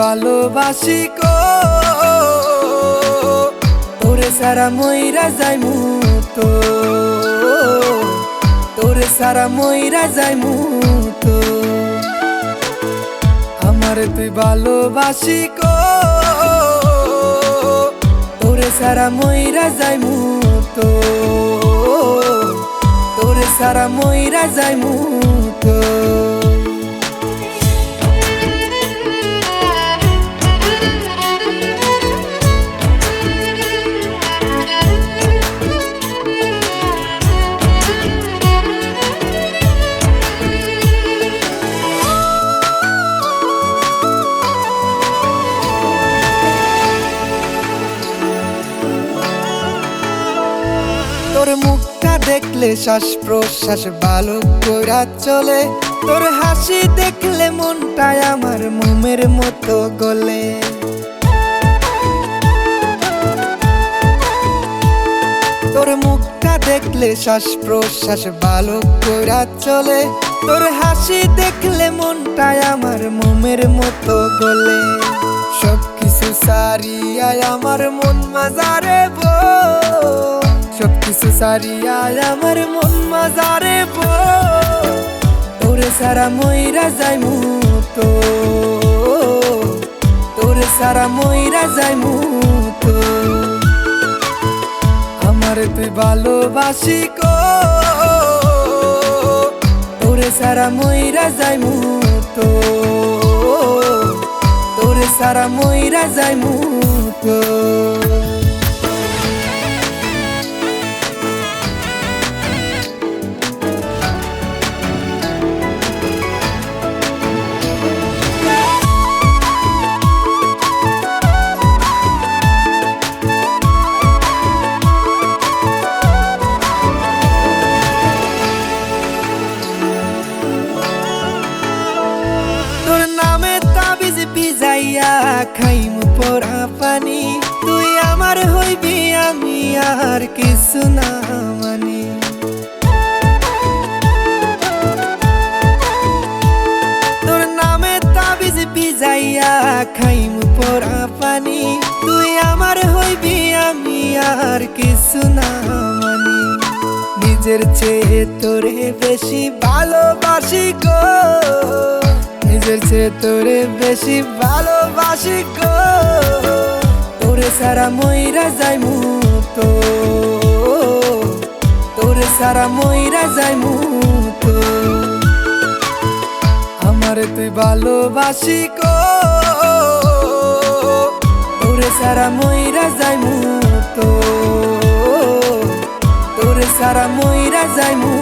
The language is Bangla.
ভালোবাসি কো। তোরে সারা ময়রা যাই মুতো তোরে সারা ময়রা যাই মুতো আমার তুই ভালোবাসি কো। তোরে সারা ময়রা যাই মুতো তোরে সারা ময়রা যাই দেখলে শ্বাস প্রশ্বাস ভালো করা চলে। তোর হাসি দেখলে মনটায় আমার মোমের মতো গলে। তোর মুখটা দেখলে শ্বাস প্রশ্বাস ভালো করা চলে। তোর হাসি দেখলে মনটায় আমার মোমের মতো গলে। সব কিছু সারিয়ায় আমার মন মাজারে বো সব সারিয়ায় আমার মন মাজারে বো তোরে সারা ময়রা যাই মুতো তোরে সারা ময়রা যাই মুতো আমার তুই ভালোবাসি কো। তোরে সারা ময়রা যাই মুতো তোরে সারা ময়রা যাই মুতো তোর খাইম পড়া পানি তুই আমার হইবি আমি আর কিছু না মানি। তোর নামে তাবিজ বিজাইয়া খাইম পড়া পানি তুই আমার হইবি আমি আর কিছু না মানি। নিজের চেয়ে তোরে বেশি ভালোবাসি গো। নিজের চেয়ে তোরে বেশি ভালোবাসি গো। তোরে সারা ময়রা যাই মুতো তোরে সারা ময়রা যাই মুতো আমার তুই ভালোবাসি গো। তোরে সারা ময়রা যাই মুতো তোরে সারা ময়রা যাই মুতো